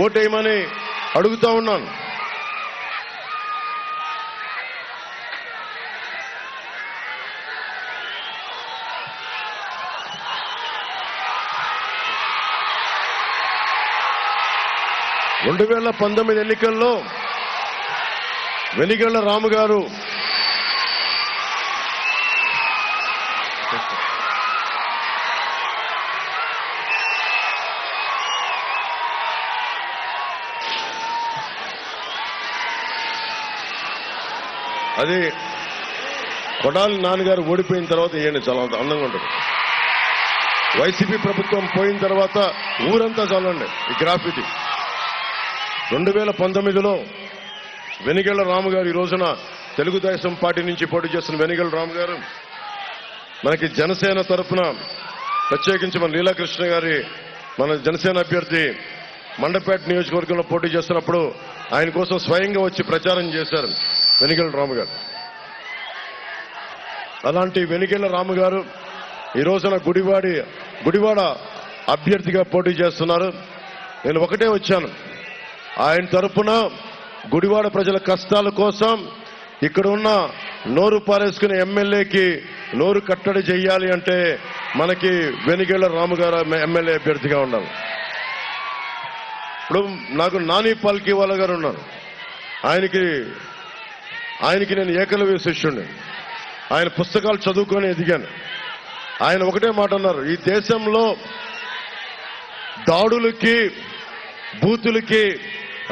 ఓటేయమని అడుగుతా ఉన్నాను. రెండు వేల పంతొమ్మిది ఎన్నికల్లో వెనిగళ్ళ రాము గారు అది కొడాలి నాన్నగారు ఓడిపోయిన తర్వాత ఈయన చాలా అందంగా ఉంటుంది. వైసీపీ ప్రభుత్వం పోయిన తర్వాత ఊరంతా చాలండి ఈ గ్రాఫిటీ. రెండు వేల పంతొమ్మిదిలో వెనిగళ్ళ రాము గారు ఈ రోజున తెలుగుదేశం పార్టీ నుంచి పోటీ చేస్తున్న వెనిగళ్ళ రాము గారు మనకి జనసేన తరఫున ప్రత్యేకించి మన లీలాకృష్ణ గారి మన జనసేన అభ్యర్థి మండపేట నియోజకవర్గంలో పోటీ చేస్తున్నప్పుడు ఆయన కోసం స్వయంగా వచ్చి ప్రచారం చేశారు. వెనిగల రాము గారు. అలాంటి వెనిగల రాము గారు ఈ రోజున గుడివాడి గుడివాడ అభ్యర్థిగా పోటీ చేస్తున్నారు. నేను ఒకటే వచ్చాను. ఆయన తరపున గుడివాడ ప్రజల కష్టాల కోసం ఇక్కడ ఉన్న నోరు పారేసుకునే ఎమ్మెల్యేకి నోరు కట్టడి చేయాలి అంటే మనకి వెనిగేళ్ళ రాము గారు ఎమ్మెల్యే అభ్యర్థిగా ఉండాలి ఇప్పుడు నాకు నాని పాల్కి వాళ్ళ గారు ఉన్నారు. ఆయనకి ఆయనకి నేను ఏకలవ్య శిష్యుడిని ఆయన పుస్తకాలు చదువుకొని ఎదిగాను. ఆయన ఒకటే మాట అన్నారు ఈ దేశంలో దాడులకి బూతులకి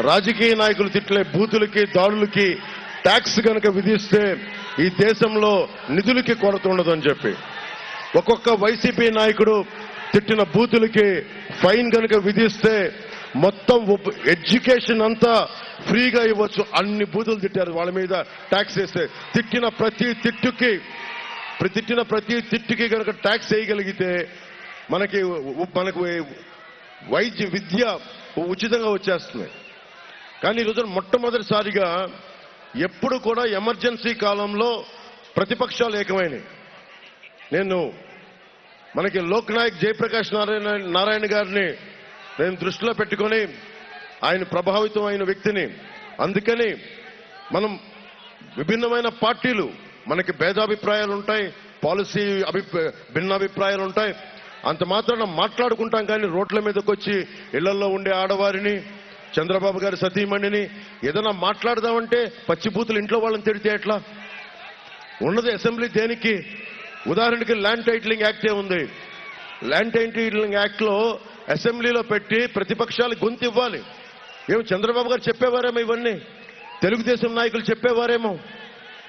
రాజకీయ నాయకులు తిట్లే బూతులకి దాడులకి ట్యాక్స్ కనుక విధిస్తే ఈ దేశంలో నిధులకి కొరత ఉండదు అని చెప్పి. ఒక్కొక్క వైసీపీ నాయకుడు తిట్టిన బూతులకి ఫైన్ కనుక విధిస్తే మొత్తం ఎడ్యుకేషన్ అంతా ఫ్రీగా ఇవ్వచ్చు. అన్ని బూతులు తిట్టారు వాళ్ళ మీద ట్యాక్స్ వేస్తే. తిట్టిన ప్రతి తిట్టుకి తిట్టిన ప్రతి తిట్టుకి కనుక ట్యాక్స్ వేయగలిగితే మనకి మనకు వైద్య విద్య ఉచితంగా వచ్చేస్తుంది. కానీ ఈ మొట్టమొదటిసారిగా ఎప్పుడు కూడా ఎమర్జెన్సీ కాలంలో ప్రతిపక్షాలు ఏకమైనవి నేను మనకి లోక్నాయక్ జయప్రకాష్ నారాయణ నారాయణ గారిని నేను దృష్టిలో పెట్టుకొని ఆయన ప్రభావితం అయిన వ్యక్తిని. అందుకని మనం విభిన్నమైన పార్టీలు మనకి భేదాభిప్రాయాలు ఉంటాయి పాలసీ అభి భిన్నాభిప్రాయాలు ఉంటాయి అంత మాత్రాన మాట్లాడుకుంటాం కానీ రోడ్ల మీదకి వచ్చి ఇళ్ళలో ఉండే ఆడవారిని చంద్రబాబు గారి సతీమణిని ఏదైనా మాట్లాడదామంటే పచ్చిబూతులు ఇంట్లో వాళ్ళని తిడితే ఎట్లా? ఉన్నది అసెంబ్లీ దేనికి? ఉదాహరణకి ల్యాండ్ టైటిలింగ్ యాక్టే ఉంది. ల్యాండ్ టైటిలింగ్ యాక్ట్లో అసెంబ్లీలో పెట్టి ప్రతిపక్షాలు గొంతు ఇవ్వాలి ఏమి చంద్రబాబు గారు చెప్పేవారేమో ఇవన్నీ? తెలుగుదేశం నాయకులు చెప్పేవారేమో?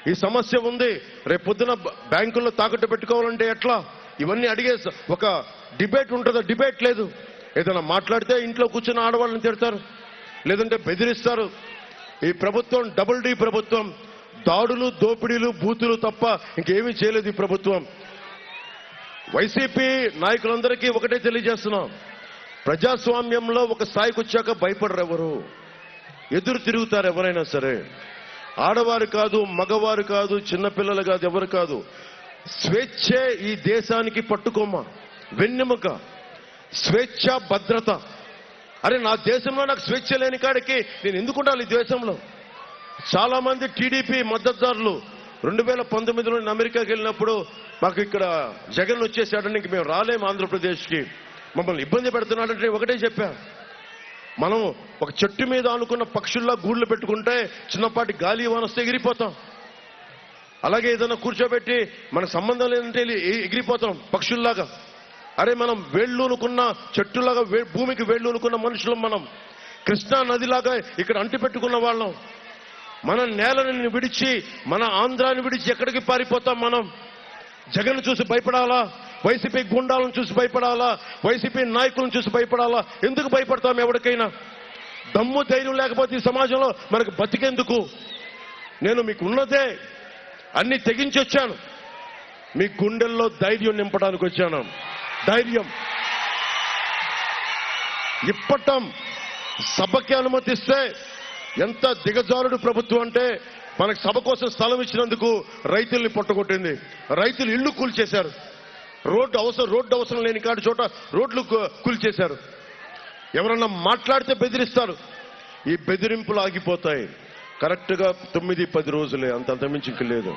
ఈ సమస్య ఉంది. రేపు పొద్దున బ్యాంకుల్లో తాకట్టు పెట్టుకోవాలంటే ఎట్లా? ఇవన్నీ అడిగే ఒక డిబేట్ ఉంటుందా? డిబేట్ లేదు. ఏదైనా మాట్లాడితే ఇంట్లో కూర్చున్న ఆడవాళ్ళని తిడతారు. లేదంటే బెదిరిస్తారు. ఈ ప్రభుత్వం డబుల్ డి ప్రభుత్వం. దాడులు దోపిడీలు బూతులు తప్ప ఇంకేమీ చేయలేదు ఈ ప్రభుత్వం. వైసీపీ నాయకులందరికీ ఒకటే తెలియజేస్తున్నాం. ప్రజాస్వామ్యంలో ఒక స్థాయికి వచ్చాక భయపడరు ఎవరు ఎదురు తిరుగుతారు ఎవరైనా సరే. ఆడవారు కాదు మగవారు కాదు చిన్నపిల్లలు కాదు ఎవరు కాదు. స్వేచ్ఛే ఈ దేశానికి పట్టుకోమ వెన్నెముక. స్వేచ్ఛ భద్రత. అరే నా దేశంలో నాకు స్వేచ్ఛ లేని కాడికి నేను ఎందుకు ఉండాలి ఈ దేశంలో? చాలా మంది టీడీపీ మద్దతుదారులు రెండు వేల పంతొమ్మిదిలో నేను అమెరికాకి వెళ్ళినప్పుడు మాకు ఇక్కడ జగన్ వచ్చేసాడని ఇంక మేము రాలేము ఆంధ్రప్రదేశ్కి. మమ్మల్ని ఇబ్బంది పెడుతున్నాడంటే ఒకటే చెప్పా. మనం ఒక చెట్టు మీద అనుకున్న పక్షుల్లా గూళ్ళు పెట్టుకుంటే చిన్నపాటి గాలి వానొస్తే ఎగిరిపోతాం. అలాగే ఏదైనా కూర్చోబెట్టి మనకు సంబంధం లేదంటే ఎగిరిపోతాం పక్షుల్లాగా. అరే మనం వేళ్ళూనుకున్న చెట్టులాగా వే- భూమికి వేళ్ళూనుకున్న మనుషులం మనం. కృష్ణా నదిలాగా ఇక్కడ అంటి పెట్టుకున్న వాళ్ళం. మన నేలని విడిచి మన ఆంధ్రాన్ని విడిచి ఎక్కడికి పారిపోతాం మనం? జగన్ చూసి భయపడాలా? వైసీపీ గుండాలను చూసి భయపడాలా? వైసీపీ నాయకులను చూసి భయపడాలా? ఎందుకు భయపడతాం ఎవరికైనా? దమ్ము ధైర్యం లేకపోతే ఈ సమాజంలో మనకు బతికెందుకు? నేను మీకు ఉన్నదే అన్ని తెగించి వచ్చాను. మీ గుండెల్లో ధైర్యం నింపడానికి వచ్చాను. ధైర్యం. ఇప్పటం సభకి అనుమతిస్తే ఎంత దిగజారుడు ప్రభుత్వం అంటే మనకు సభ కోసం స్థలం ఇచ్చినందుకు రైతుల్ని పొట్టగొట్టింది. రైతులు ఇళ్ళు కూల్చేశారు. రోడ్డు అవసరం రోడ్డు అవసరం లేని కాడి చోట రోడ్లు కు- కూల్చేశారు. ఎవరన్నా మాట్లాడితే బెదిరిస్తారు. ఈ బెదిరింపులు ఆగిపోతాయి. కరెక్ట్గా తొమ్మిది పది రోజులే. అంత అంతమించి ఇంక లేదు.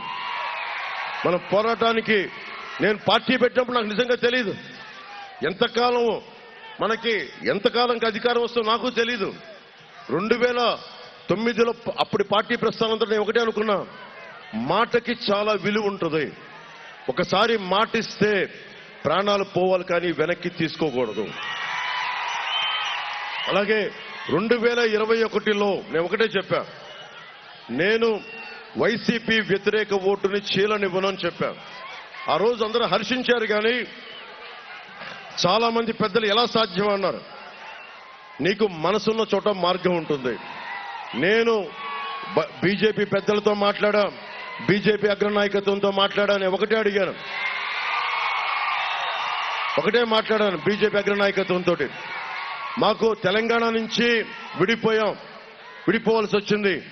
మన పోరాటానికి నేను పార్టీ పెట్టినప్పుడు నాకు నిజంగా తెలియదు ఎంతకాలం మనకి ఎంతకాలంకి అధికారం వస్తుందో నాకు తెలీదు. రెండు వేల తొమ్మిదిలో అప్పుడు అప్పటి పార్టీ ప్రస్థానంతో నేను ఒకటే అనుకున్నా. మాటకి చాలా విలువ ఉంటుంది. ఒకసారి మాటిస్తే ప్రాణాలు పోవాలి కానీ వెనక్కి తీసుకోకూడదు. అలాగే రెండు వేల ఇరవై ఒకటిలో నేను ఒకటే చెప్పా. నేను వైసీపీ వ్యతిరేక ఓటుని చీలనివ్వనని చెప్పా. ఆ రోజు అందరూ హర్షించారు కానీ చాలా మంది పెద్దలు ఎలా సాధ్యం అన్నారు. నీకు మనసున్న చోట మార్గం ఉంటుంది. నేను బ- బీజేపీ పెద్దలతో మాట్లాడా. బీజేపీ అగ్రనాయకత్వంతో మాట్లాడాను ఒకటే అడిగాను. ఒకటే మాట్లాడాను బీజేపీ అగ్రనాయకత్వంతో మాకు తెలంగాణ నుంచి విడిపోయాం. విడిపోవాల్సి వచ్చింది.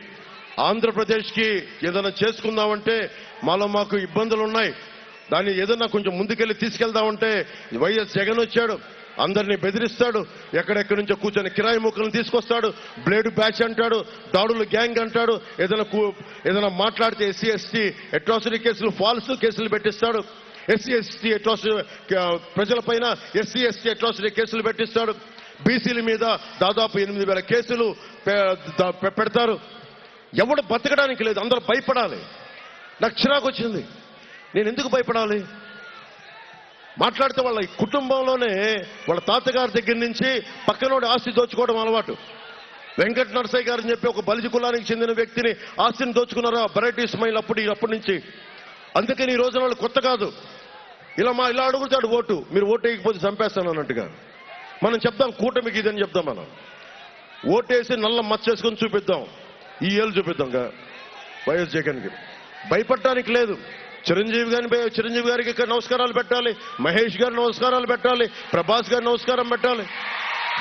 ఆంధ్రప్రదేశ్కి ఏదైనా చేసుకుందామంటే మాలో మాకు ఇబ్బందులు ఉన్నాయి దాన్ని ఏదన్నా కొంచెం ముందుకెళ్ళి తీసుకెళ్దామంటే వైఎస్ జగన్ వచ్చాడు. అందరినీ బెదిరిస్తాడు. ఎక్కడెక్కడి నుంచో కూర్చొని కిరాయి ముక్కలను తీసుకొస్తాడు. బ్లేడ్ బ్యాచ్ అంటాడు దాడులు గ్యాంగ్ అంటాడు ఏదైనా ఏదైనా మాట్లాడితే ఎస్సీ ఎస్టీ అట్రాసిటీ కేసులు ఫాల్స్ కేసులు పెట్టిస్తాడు. ఎస్సీ ఎస్టీ అట్రాసిటీ ప్రజలపైన ఎస్సీ ఎస్టీ అట్రాసిటీ కేసులు పెట్టిస్తాడు. బీసీల మీద దాదాపు ఎనిమిది వేల కేసులు పెడతారు. ఎవడు బతకడానికి లేదు అందరూ భయపడాలి. నాకు చిరాకు వచ్చింది. నేను ఎందుకు భయపడాలి? మాట్లాడితే వాళ్ళ కుటుంబంలోనే వాళ్ళ తాతగారి దగ్గర నుంచి పక్కనోడి ఆస్తి దోచుకోవడం అలవాటు. వెంకట నరసయ్య గారు చెప్పి ఒక బలిజ కులానికి చెందిన వ్యక్తిని ఆస్తిని దోచుకున్నారా? వెరైటీ మైల్ అప్పుడు అప్పటి నుంచి. అందుకని ఈ రోజున వాళ్ళు కొత్త కాదు. ఇలా మా ఇలా అడుగుతాడు ఓటు. మీరు ఓటు వేయకపోతే చంపేస్తాను అన్నట్టుగా. మనం చెప్దాం కూటమికి ఇదని చెప్దాం మనం. ఓటేసి నల్ల మచ్చేసుకొని చూపిద్దాం. ఈ ఏళ్ళు చూపిద్దాం వైఎస్ జగన్కి. భయపడటానికి లేదు. చిరంజీవి గారిని చిరంజీవి గారికి ఇక్కడ నమస్కారాలు పెట్టాలి. మహేష్ గారి నమస్కారాలు పెట్టాలి. ప్రభాస్ గారి నమస్కారం పెట్టాలి.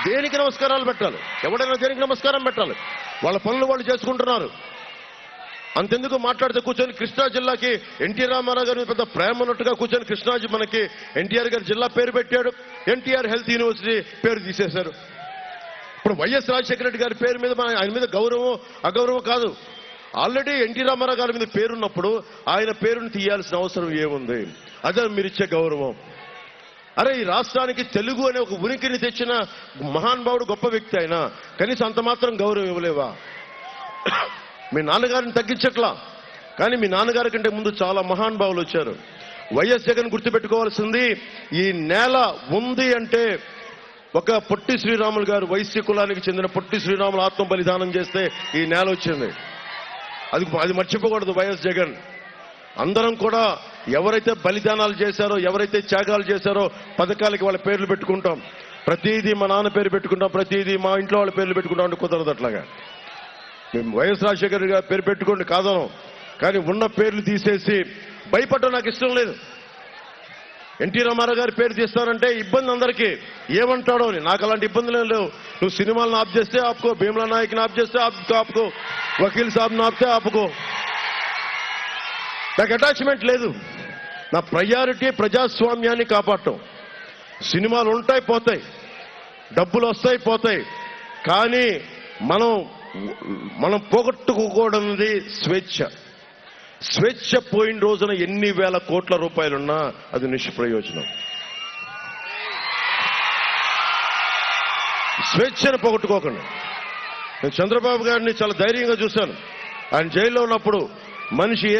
దేనికి నమస్కారాలు పెట్టాలి? ఎవడైనా దేనికి నమస్కారం పెట్టాలి? వాళ్ళ పనులు వాళ్ళు చేసుకుంటున్నారు. అంతెందుకు మాట్లాడితే కూర్చొని కృష్ణా జిల్లాకి ఎన్టీ రామారావు గారి పెద్ద ప్రేమ ఉన్నట్టుగా కూర్చొని కృష్ణాజీ మనకి ఎన్టీఆర్ గారి జిల్లా పేరు పెట్టాడు. ఎన్టీఆర్ హెల్త్ యూనివర్సిటీ పేరు తీసేశారు. ఇప్పుడు వైఎస్ రాజశేఖర రెడ్డి గారి పేరు మీద మన- ఆయన మీద గౌరవం అగౌరవం కాదు. ఆల్రెడీ ఎన్టీ రామారావు గారి మీద పేరున్నప్పుడు ఆయన పేరుని తీయాల్సిన అవసరం ఏముంది? అదే మీరిచ్చే గౌరవం. అరే ఈ రాష్ట్రానికి తెలుగు అనే ఒక ఉనికిని తెచ్చిన మహానుభావుడు గొప్ప వ్యక్తి ఆయన. కనీసం అంత మాత్రం గౌరవం ఇవ్వలేవా? మీ నాన్నగారిని తగ్గించట్లా? కానీ మీ నాన్నగారి కంటే ముందు చాలా మహానుభావులు వచ్చారు. వైఎస్ జగన్ గుర్తుపెట్టుకోవాల్సింది ఈ నేల ఉంది అంటే ఒక పొట్టి శ్రీరాములు గారు వైశ్య కులానికి చెందిన పొట్టి శ్రీరాములు ఆత్మ బలిదానం చేస్తే ఈ నేల వచ్చింది. అది అది మర్చిపోకూడదు వైఎస్ జగన్. అందరం కూడా ఎవరైతే బలిదానాలు చేశారో ఎవరైతే త్యాగాలు చేశారో పథకాలకి వాళ్ళ పేర్లు పెట్టుకుంటాం. ప్రతిదీ మా నాన్న పేరు పెట్టుకుంటాం ప్రతిదీ మా ఇంట్లో వాళ్ళ పేర్లు పెట్టుకుంటాం అంటే కుదరదు అట్లాగా. మేము వైఎస్ రాజశేఖర్ గారు పేరు పెట్టుకోండి కాదను. కానీ ఉన్న పేర్లు తీసేసి భయపడడం నాకు ఇష్టం లేదు. ఎన్టీ రామారావు గారి పేరు తీస్తానంటే ఇబ్బంది అందరికీ. ఏమంటాడో అని. నాకు అలాంటి ఇబ్బందులు లేవు. నువ్వు సినిమాలను ఆప్ చేస్తే ఆపుకో భీమలా నాయక్ని ఆప్ చేస్తే ఆపుకో ఆపుకో. వకీల్ సాబ్ నాపితే ఆపుకో. నాకు అటాచ్మెంట్ లేదు. నా ప్రయారిటీ ప్రజాస్వామ్యాన్ని కాపాడటం. సినిమాలు ఉంటాయి పోతాయి. డబ్బులు వస్తాయి పోతాయి. కానీ మనం మనం పోగొట్టుకోకూడనిది స్వేచ్ఛ. స్వేచ్ఛ పోయిన రోజున ఎన్ని వేల కోట్ల రూపాయలున్నా అది నిష్ప్రయోజనం. స్వేచ్ఛను పోగొట్టుకోకండి. నేను చంద్రబాబు గారిని చాలా ధైర్యంగా చూశాను. ఆయన జైల్లో ఉన్నప్పుడు మనిషి ఏమ